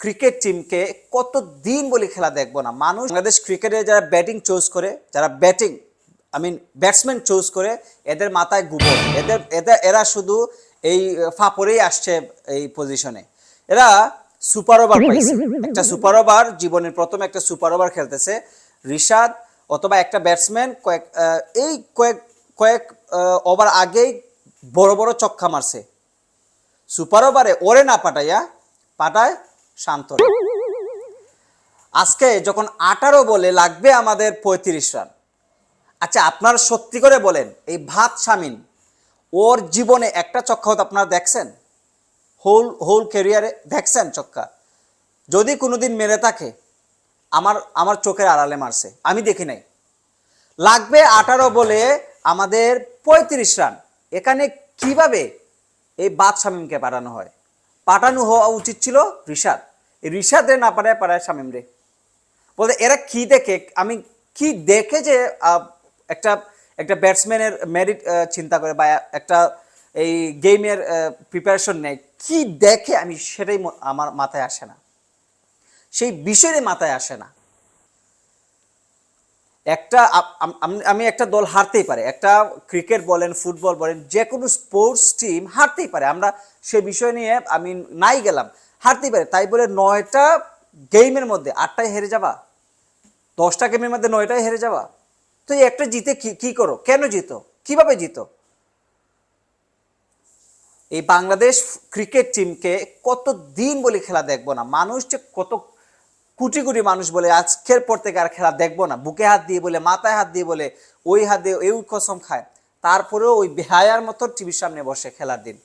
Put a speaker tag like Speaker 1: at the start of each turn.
Speaker 1: Cricket টিমকে কত দিন বলে খেলা দেখব না। মানুষ বাংলাদেশ ক্রিকেটে যারা ব্যাটিং চুজ করে, যারা batting I mean batsman choose করে, এদের মাথায় গুবর। এদের এদের, এরা শুধু এই ফাপড়েই আসছে এই পজিশনে এরা সুপার ওভার পাইছে। একটা সুপার ওভার জীবনের প্রথম একটা সুপার ওভার খেলতেছে রিশাদ অথবা একটা ব্যাটসম্যান কয়েক এই কয়েক কয়েক ওভার আগেই বড় বড় চক্কা মারছে। সুপার ওভারে ওরে না পাঠাইয়া, পাঠায় শান্ত আজকে যখন আঠারো বলে লাগবে আমাদের পঁয়ত্রিশ রান। আচ্ছা আপনারা সত্যি করে বলেন, এই ভাত শামিন, ওর জীবনে একটা হয়তো আপনারা দেখছেন? হোল হোল ক্যারিয়ারে দেখছেন চক্কা? যদি কোনোদিন মেরে থাকে, আমার আমার চোখের আড়ালে মারছে। আমি দেখি নাই। লাগবে আঠারো বলে আমাদের পঁয়ত্রিশ রান। এখানে কীভাবে এই বাদ শামিমকে পাঠানো হয়? পাঠানো হওয়া উচিত ছিল এই রিশাদ না পাঠায় পাঠায় শামিম রে। বলতে এরা কি দেখে, আমি কি দেখে যে একটা একটা ব্যাটসম্যানের মেরিট চিন্তা করে বা একটা এই গেমের প্রিপারেশন নেয়, কি দেখে আমি সেটাই আমার মাথায় আসে না। সেই বিষয়ে মাথায় আসে না। একটা আমি একটা দল হারতেই পারে, একটা ক্রিকেট বলেন ফুটবল বলেন, যে কোনো স্পোর্টস টিম হারতেই পারে। আমরা সে বিষয় নিয়ে আমি নাই গেলাম। হারতেই পারে। তাই বলে নয়টা গেমের মধ্যে আটটায় হেরে যাবা? দশটা গেমের মধ্যে নয়টায় হেরে যাবা? তো এই একটা জিতে কি কি করো? কেন জিতো? কীভাবে জিতো? এই বাংলাদেশ ক্রিকেট টিমকে কত দিন বলে খেলা দেখব না? মানুষ যে কত কোটি কোটি মানুষ বলে আজকের পর থেকে আর খেলা দেখব না। বুকে হাত দিয়ে বলে, মাথায় হাত দিয়ে বলে, ওই হাত দিয়ে ওই কসম খায়। তারপরেও ওই বেহায়ার মতো টিভির সামনে বসে খেলার দিন।